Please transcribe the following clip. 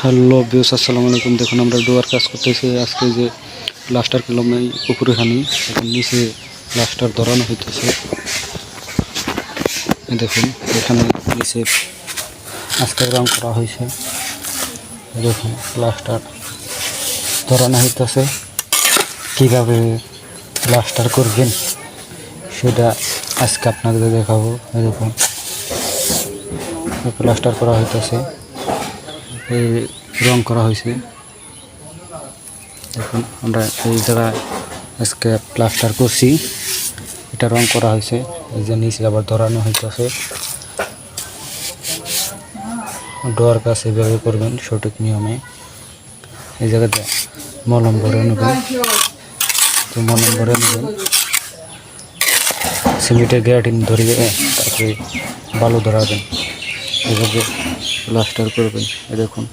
Hello views আসসালামু আলাইকুম। দেখুন, আমরা ডোয়ার কাজ করতেছি। আজকে যে প্লাস্টার কিলো আমি উপরে খানি এখন নিচে প্লাস্টার ধরানো হইতেছে। দেখুন, এখানে নিচে আজকে রং করা হয়েছে দেখুন প্লাস্টার ধরানো হইতেছে। কীভাবে প্লাস্টার করবেন, সেটা আজকে আপনাদের দেখাবো। এই দেখুন প্লাস্টার করা হইতেছে। রং করা হয়েছে। এখন আমরা এই জায়গায় আজকে প্লাস্টার করছি। এটা রং করা হয়েছে। এই যে নিচে আবার ধরানো হইতেছে। ডোয়ার কাছে এভাবে করবেন সঠিক নিয়মে। এই জায়গাতে মলম ভরে নেবেন। তো মলম ভরে নেবেন। সিমেন্টের গ্যারাটিন ধরিয়ে তারপরে বালু ধরাবেন। এভাবে প্লাস্টার করবেন দেখুন।